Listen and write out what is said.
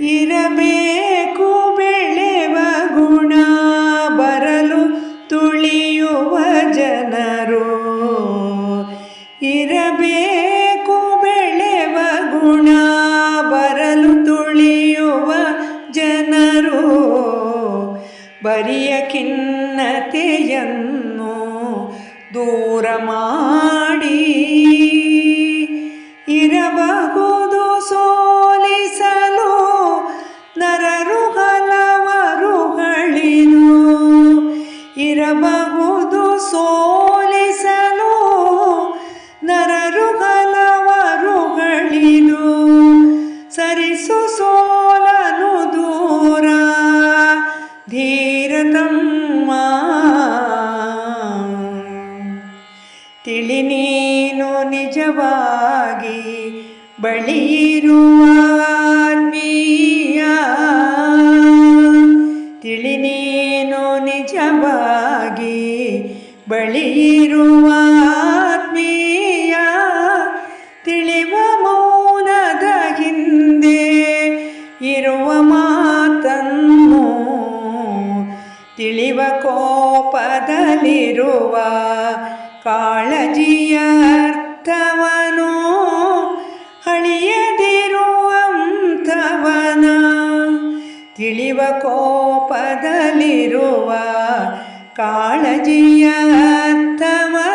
ಇರಬೇಕು ಬೆಳೆವ ಗುಣ, ಬರಲು ತುಳಿಯುವ ಜನರು. ಇರಬೇಕು ಬೆಳೆವ ಗುಣ, ಬರಲು ತುಳಿಯುವ ಜನರು. ಬರಿಯ ಖಿನ್ನತೆಯನ್ನು ದೂರ ಮಾಡಿ. ಇರಬಹುದು ಸೋಲಿಸಲು ನರರು ಹಲವರುಗಳಿದು ಸರಿಸು ಸೋಲನು ದೂರ ಧೀರತಮ್ಮ. ತಿಳಿ ನೀನು ನಿಜವಾಗಿ ಬಳಿಯಿರುವ ನಿಜವಾಗಿ ಬಳಿಯಿರುವ ಆತ್ಮೀಯ ತಿಳಿವ ಮೌನದ ಹಿಂದೆ ಇರುವ ಮಾತನ್ನು ತಿಳಿವ ಕೋಪದಲ್ಲಿರುವ ಕಾಳಜಿಯ ಅರ್ಥವನು ತಿಳಿವ ಕೋಪದಲ್ಲಿರುವ ಕಾಳಜಿಯ ಅರ್ಥವನು